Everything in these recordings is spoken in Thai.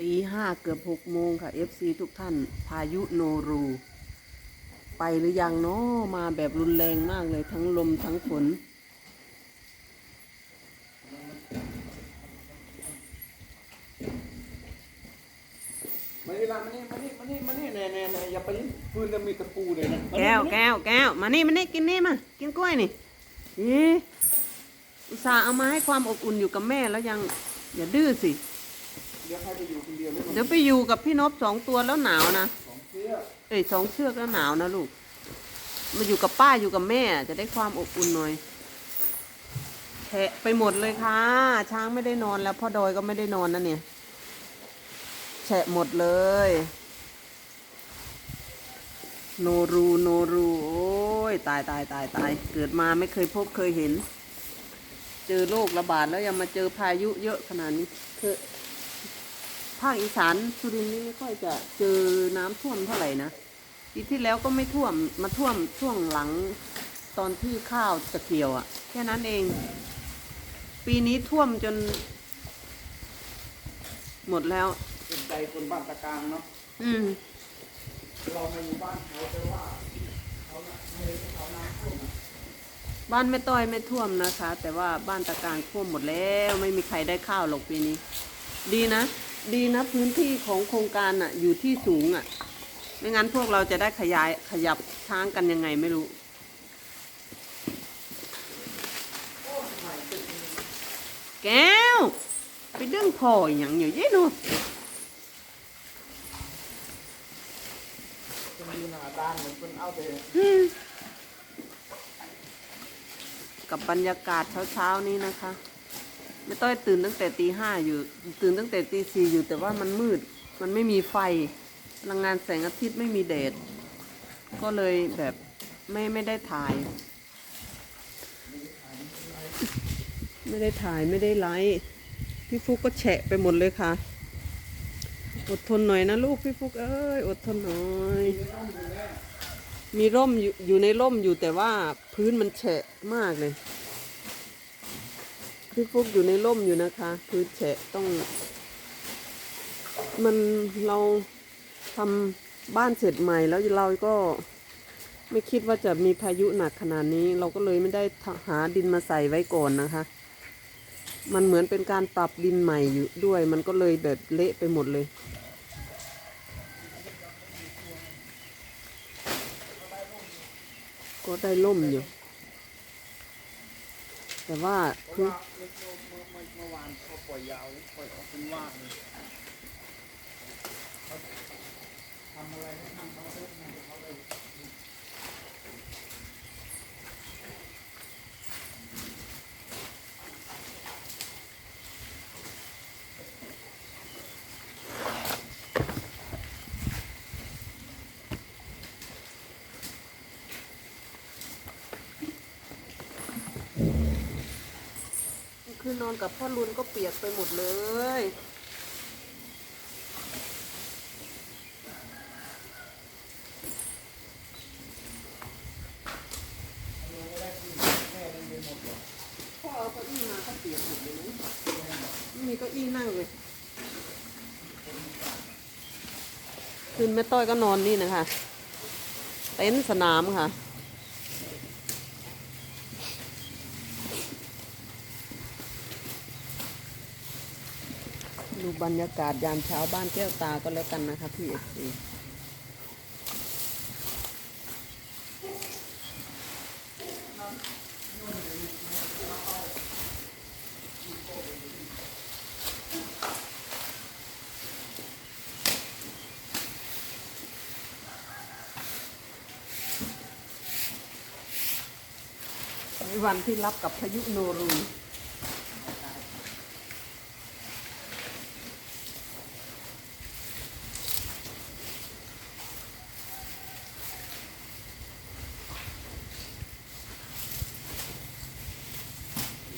ตีห้าเกือบหกโมงค่ะ FC ทุกท่าน พายุโนรู ไปหรือยังเนาะมาแบบรุนแรงมากเลยทั้งลมทั้งฝนมานี่ละมานี่มานี่มานี่มานี่แน่แน่แน่อย่าไปพื้นจะมีตะปูเลยนะมานี่แก้วมานี่แก้วแก้วมานี่มานี่กินนี่มากินกล้วยนี่นี่อุตส่าห์เอามาให้ความอบอุ่นอยู่กับแม่แล้วยังอย่าดื้อสิเดี๋ยวใครไปอยู่คนเดียวหรือเดี๋ยวไปอยู่กับพี่นพสองตัวแล้วหนาวนะสองเสื้อเอ้ยสองเชือกแล้วหนาวนะลูก มาอยู่กับป้าอยู่กับแม่จะได้ความอบอุ่นหน่อยแฉะไปหมดเลยค่ะ ช้างไม่ได้นอนแล้วพ่อดอยก็ไม่ได้นอนนะเนี่ย แฉะหมดเลย โนรูโนรูโอ้ยตายตายตายตายเกิดมาไม่เคยพบเคยเห็น เจอโรคระบาดแล้วยังมาเจอพายุเยอะขนาดนี้คือ ภาคอีสานสุรินทร์นี่ไม่ค่อยจะเจอน้ำท่วมเท่าไหร่นะปีที่แล้วก็ไม่ท่วมมาท่วมช่วงหลังตอนที่ข้าวจะเกี่ยวอะ่ะ แค่นั้นเอง ปีนี้ท่วมจน หมดแล้วเป็นใจคนบ้านตะกลางเนาะอืมเรามาอยู่บ้านเขาแต่ว่าเขาน่ะไม่ได้เขาน้ำท่วมอะบ้านแม่ต้อยไม่ท่วมนะคะ แต่ว่าบ้านตะการท่วมหมดแล้ว ไม่มีใครได้ข้าวหรอกปีนี้ ดีนะ ดีนะพื้นที่ของโครงการอะ อยู่ที่สูงอะ ไม่งั้นพวกเราจะได้ขยายขยับช้างกันยังไงไม่รู้แก้ว ไปดึงพออหย่างอยู่เย้หนูจะมีหน้าด้านเหมือนเป็นเอาไปอืมกับบรรยากาศเช้าๆนี้นะคะ ไม่ต้อยตื่นตั้งแต่ตีห้าอยู่ ตื่นตั้งแต่ตีสี่อยู่แต่ว่ามันมืด มันไม่มีไฟพลังงานแสงอาทิตย์ไม่มีแดดก็เลยแบบไม่ไม่ได้ถ่าย ไม่ได้ถ่ายไม่ได้ไลฟ์พี่ฟุกก็แฉะไปหมดเลยค่ะ อดทนหน่อยนะลูกพี่ฟุกเอ้ยอดทนหน่อย มีร่มอยู่อยู่ในร่มอยู่แต่ว่าพื้นมันแฉะมากเลย พี่ฟุกอยู่ในร่มอยู่นะคะพื้นแฉะต้อง มันเราทำบ้านเสร็จใหม่แล้วเราก็ไม่คิดว่าจะมีพายุหนักขนาดนี้ เราก็เลยไม่ได้หาดินมาใส่ไว้ก่อนนะคะ มันเหมือนเป็นการปรับดินใหม่อยู่ด้วย มันก็เลยแบบเละไปหมดเลยก็ได้ล่มอยู่ แต่ว่าเพพื้ราะนว่าเมื่อเมื่อวานเขาปล่อยยาวปล่อยออกเป็นว่าเลยเขาทำอะไรให้ทำเขาได้ทำเขาได้ คือนอนกับพ่อรุนก็เปียกไปหมดเลย พ่อเอาเก้าอี้มาก็เปียกหมดเลยนะไม่มีเก้าอี้นั่งเลย คืนแม่ต้อยก็นอนนี่นะคะ เต็นท์สนามค่ะ บรรยากาศยามเช้าบ้านแก้วตาก็แล้วกันนะคะพี่เอฟซีในวันที่รับกับพายุโนรู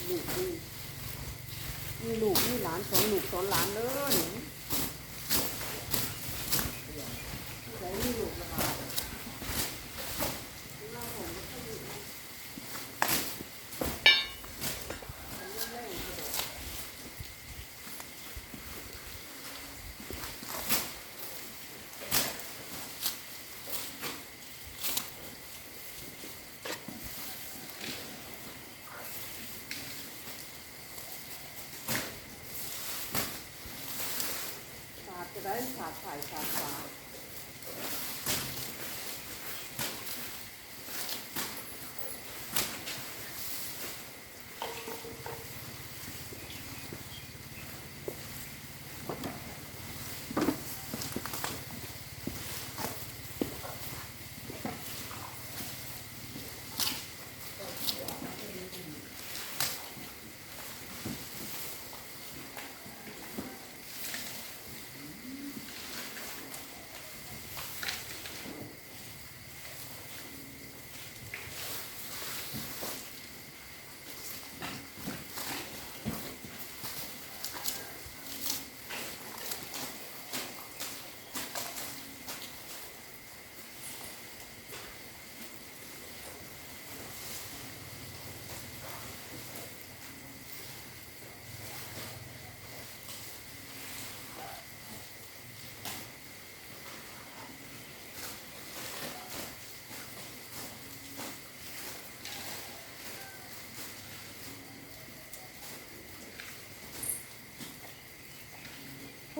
ลูกนี่นี่ลูกนี่หลานสอนลูกสอนหลานเลย 撒出来沙。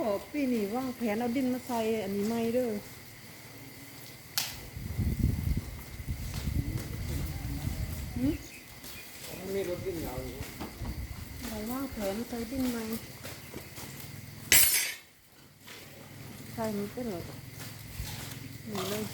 อ้ปีนี้ว่างแผนเอาดินมาใส่อันนี้ไม่เด้อมีรถดินเราอยู่เราว่างแผนใส่ดินไหมใส่มันเป็นหรอนี่เลย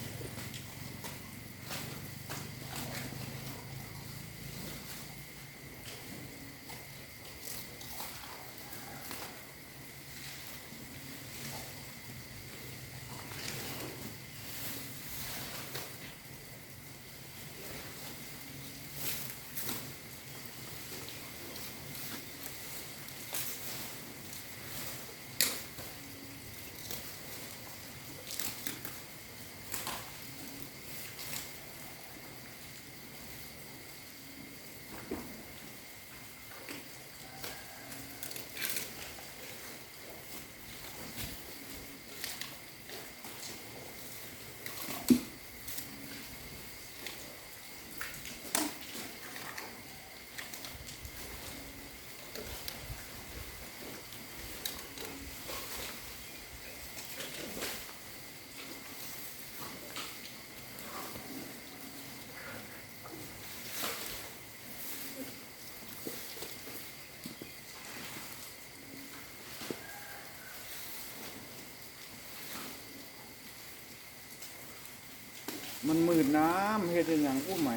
มันมืดน้ำเฮ็ดเป็นอย่างผู้ใหม่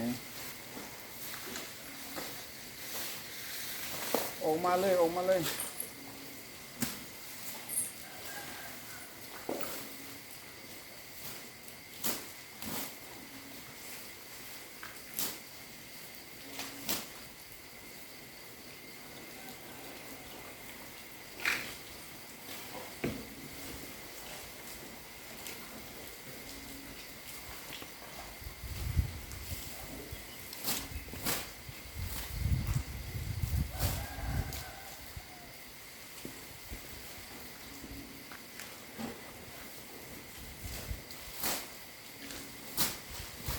ออกมาเลยออกมาเลย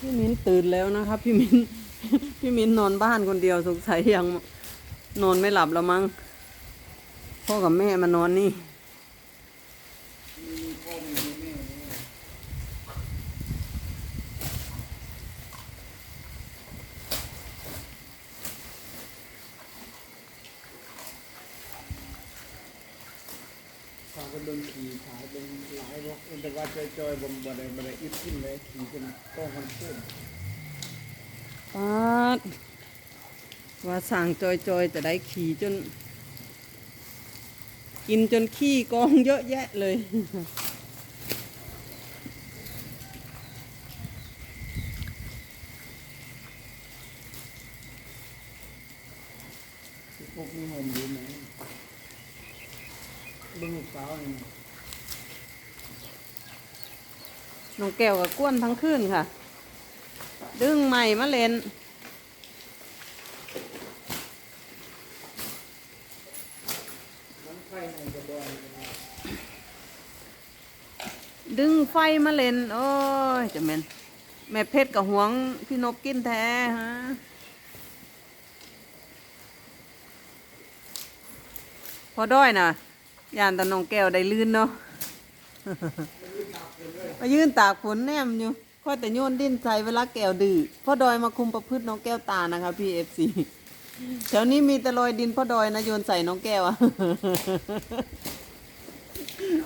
พี่มิ้นตื่นแล้วนะครับ พี่มิ้นพี่มิ้นนอนบ้านคนเดียวสงสัยยังนอนไม่หลับแล้วมั้งพ่อกับแม่มานอนนี่มีพ่อมีแม่นี่ขางก็โดนขีายเป็นหลายบอกแต่ว่าจอยๆบ่บ่ได้บ่ได้อึดขึ้นเลยขี่เป็นต้องมันขึ้นปาดว่าสั่งจอยๆจะได้ขี่จน กินจนขี้กองเยอะแยะเลย พวกมีหมอยู่ไหนเบิ่งลูกสาวนี่ น้องแก้วกับก้วนทั้งคืนค่ะ ดึงใหม่มาเล่นน้ำไข่ให้กรนดึงไฟมาเล่น โอ้ยจะแม่นแม่เพชรกับหวงพี่นบกินแท้ฮะพอด้อยนะยานตะนองแก้วได้ลื่นเนาะ มายืนตากฝนแนมอยู่ค่อยแต่โยนดิ้นใจเวลาแก้วดื้อพ่อดอยมาคุมประพฤติน้องแก้วตานะคะพี่เอฟซีแถวนี้มีแต่รอยดินพ่อดอยนะโยนใส่น้องแก้วอะ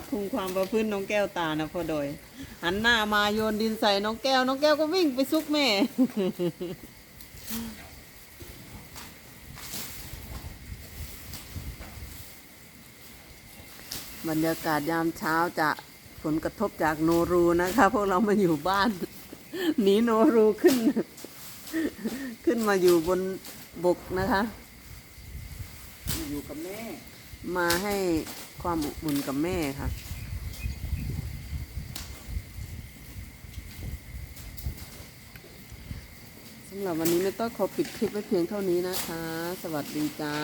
คุมความประพฤติน้องแก้วตานะพ่อดอยหันหน้ามาโยนดินใส่น้องแก้ว น้องแก้วก็วิ่งไปซุกแม่บรรยากาศยามเช้าจะ ลกระทบจากโนรูนะคะ พวกเรามาอยู่บ้านหนีโนรูขึ้น ขึ้นมาอยู่บนบกนะคะ อยู่กับแม่ มาให้ความอบอุ่นกับแม่ค่ะสำหรับวันนี้ไม่ต้องขอปิดคลิปไว้เพียงเท่านี้นะคะ สวัสดีจ้า